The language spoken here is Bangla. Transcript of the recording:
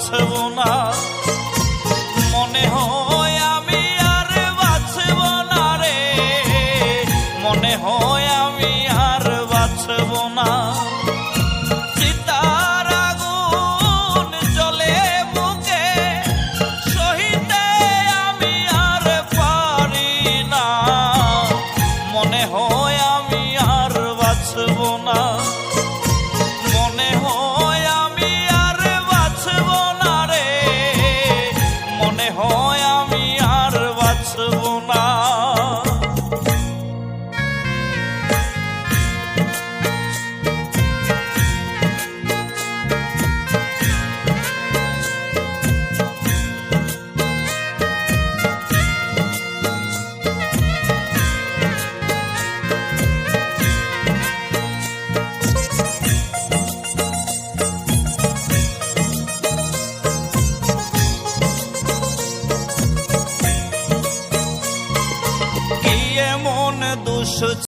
বাঁচব না। মনে হয় আমি আর বাঁচব না রে। মনে হয় আমি আর বাঁচব না। মনে হয় আমি আর বাঁচব না। এমন দোষ